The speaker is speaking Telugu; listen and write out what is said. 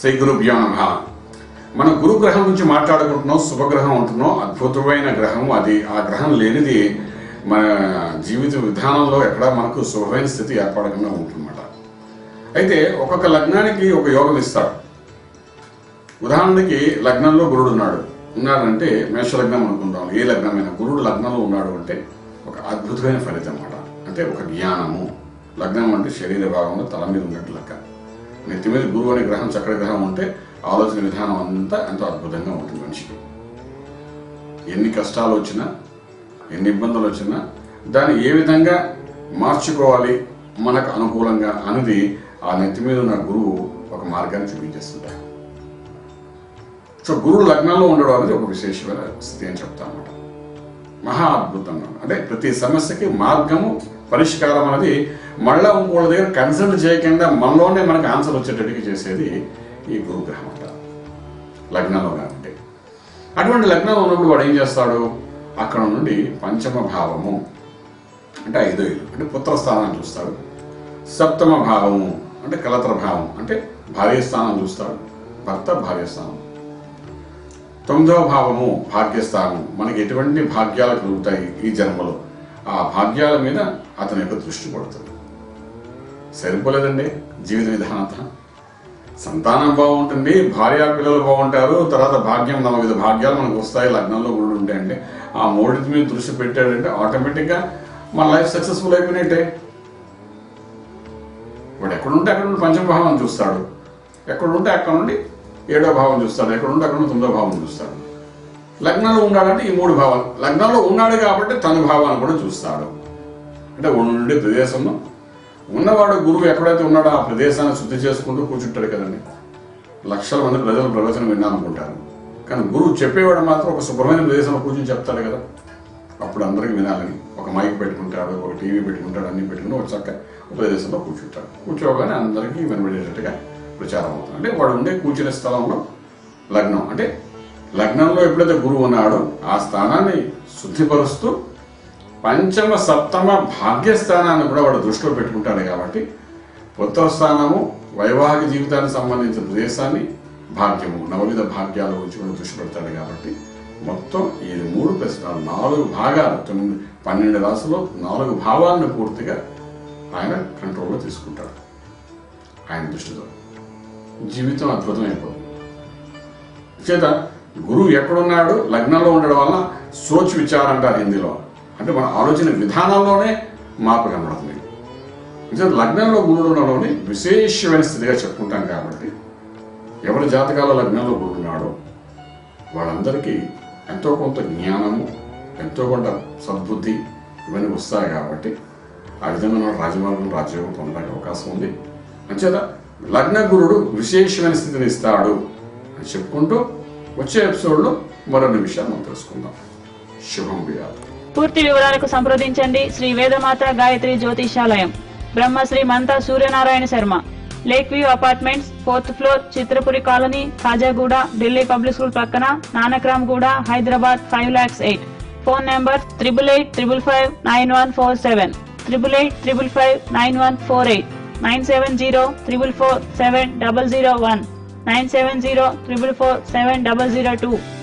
శ్రీ గురుభ్యో నమ. మన గురుగ్రహం నుంచి మాట్లాడుకుంటున్నాం శుభగ్రహం అంటున్నాం అద్భుతమైన గ్రహం అది. ఆ గ్రహం లేనిది మన జీవిత విధానంలో ఎక్కడ మనకు శుభమైన స్థితి ఏర్పడకుండా ఉంటుందన్నమాట. అయితే ఒక్కొక్క లగ్నానికి ఒక యోగం ఇస్తాడు ఉదాహరణకి లగ్నంలో గురుడు ఉన్నాడు. ఉన్నాడంటే మేష లగ్నం అనుకుంటాం ఏ లగ్నమైన గురుడు లగ్నంలో ఉన్నాడు అంటే ఒక అద్భుతమైన ఫలితం అన్నమాట. అంటే ఒక జ్ఞానము. లగ్నం అంటే శరీర భాగంలో తల మీద ఉన్నట్టు లెక్క. నెత్తి మీద గురువు అనే గ్రహం చక్ర గ్రహం ఉంటే ఆలోచన విధానం అంతా ఎంతో అద్భుతంగా ఉంటుంది మనిషికి ఎన్ని కష్టాలు వచ్చినా ఎన్ని ఇబ్బందులు వచ్చినా దాన్ని ఏ విధంగా మార్చుకోవాలి మనకు అనుకూలంగా అనేది ఆ నెత్తి మీద ఉన్న గురువు ఒక మార్గాన్ని చూపించేస్తుంటారు సో గురువు లగ్నంలో ఉండడం అనేది ఒక విశేషమైన స్థితి అని చెప్తా అన్నమాట మహా అద్భుతంగా అంటే ప్రతి సమస్యకి మార్గము పరిష్కారం అనేది మళ్ళా వాళ్ళ దగ్గర కన్సల్ట్ చేయకుండా మనలోనే మనకు ఆన్సర్ వచ్చేటట్టుగా చేసేది ఈ గురుగ్రహం అంట. లగ్నంలో అంటే అటువంటి లగ్నంలో ఉన్నప్పుడు వాడు ఏం చేస్తాడు? అక్కడ నుండి పంచమ భావము అంటే ఐదో ఇల్లు అంటే పుత్రస్థానాన్ని చూస్తాడు. సప్తమ భావము అంటే కలత్ర భావం అంటే భార్య స్థానం చూస్తాడు. భర్త భార్య స్థానం. తొమ్మిదవ భావము భాగ్యస్థానం. మనకి ఎటువంటి భాగ్యాలు కలుగుతాయి ఈ జన్మలో? ఆ భాగ్యాల మీద అతని యొక్క దృష్టి పడుతుంది. సరిపోలేదండి జీవిత విధానత సంతానం బాగుంటుంది భార్య పిల్లలు బాగుంటారు తర్వాత భాగ్యం నలభై భాగ్యాలు మనకు వస్తాయి లగ్నంలో కూడా ఉంటాయండి ఆ మూడింటి మీద దృష్టి పెట్టాడంటే ఆటోమేటిక్గా మన లైఫ్ సక్సెస్ఫుల్ అయిపోయినట్టే. వాడు ఎక్కడుంటే అక్కడ నుండి పంచభావాన్ని చూస్తాడు. ఎక్కడుంటే అక్కడ నుండి ఏడో భావం చూస్తాడు ఎక్కడుంటే అక్కడ తొమ్మిదో భావం చూస్తాడు లగ్నంలో ఉన్నాడంటే ఈ మూడు భావాలు. లగ్నంలో ఉన్నాడు కాబట్టి తన భావాన్ని కూడా చూస్తాడు. అంటే ఉండే ప్రదేశంలో ఉన్నవాడు గురువు ఎక్కడైతే ఉన్నాడో ఆ ప్రదేశాన్ని శుద్ధి చేసుకుంటూ కూర్చుంటాడు కదండి. లక్షల మంది ప్రజలు ప్రవచనం విన్నామనుకుంటారు. కానీ గురువు చెప్పేవాడు మాత్రం ఒక శుభ్రమైన ప్రదేశంలో కూర్చొని చెప్తాడు కదా. అప్పుడు అందరికీ వినాలని ఒక మైక్ పెట్టుకుంటాడు ఒక టీవీ పెట్టుకుంటాడు అన్ని పెట్టుకుని ఒక చక్క ఉపదేశంలో ప్రదేశంలో కూర్చుంటాడు. కూర్చోగానే అందరికీ వినబడేటట్టుగా ప్రచారం అవుతుంది. అంటే వాడు ఉండే కూర్చునే స్థలంలో లగ్నం. అంటే లగ్నంలో ఎప్పుడైతే గురువు ఉన్నాడో ఆ స్థానాన్ని శుద్ధిపరుస్తూ పంచమ సప్తమ భాగ్యస్థానాన్ని కూడా వాడు దృష్టిలో పెట్టుకుంటాడు కాబట్టి పుత్ర స్థానము వైవాహిక జీవితానికి సంబంధించిన ప్రదేశాన్ని భాగ్యము నవవిధ భాగ్యాల గురించి కూడా దృష్టి పెడతాడు కాబట్టి మొత్తం ఈ మూడు ప్రశ్నలు నాలుగు భాగాలు తొమ్మిది పన్నెండు రాసులో నాలుగు భావాలను పూర్తిగా ఆయన కంట్రోల్లో తీసుకుంటాడు. ఆయన దృష్టితో. జీవితం అద్భుతమైపోతుంది చేత గురువు ఎక్కడున్నాడు లగ్నంలో ఉండడం వల్ల సోచ్ విచారం అంటారు హిందీలో అంటే మన ఆలోచన విధానంలోనే మార్పు కనబడుతుంది. నిజం లగ్నంలో గురుడు ఉండడంని విశేషమైన స్థితిగా చెప్పుకుంటాం కాబట్టి ఎవరి జాతకాల లగ్నంలో గురుడు ఉన్నాడో వాళ్ళందరికీ ఎంతో కొంత జ్ఞానము ఎంతో కొంత సద్బుద్ధి ఇవన్నీ వస్తాయి కాబట్టి ఆ విధంగా రాజమార్గం రాజయోగం పొందడానికి అవకాశం ఉంది. అంచేత లగ్న గురుడు విశేషమైన స్థితిని ఇస్తాడు అని చెప్పుకుంటూ వచ్చే ఎపిసోడ్లో మరొన్ని విషయాలు మనం తెలుసుకుందాం. శుభం వ్యాధి. పూర్తి వివరాలకు సంప్రదించండి Sri Vedamata Gayatri Jyotishalayam. Brahmashri Manta Suryanarayana Sharma. Lake view apartments fourth floor Chitrapuri colony Khajaguda Delhi public school పక్కన Nanakram Guda Hyderabad five lakhs eight. Phone number triple eight triple five nine one four seven. Triple eight triple five nine one four eight. 970 444 970 444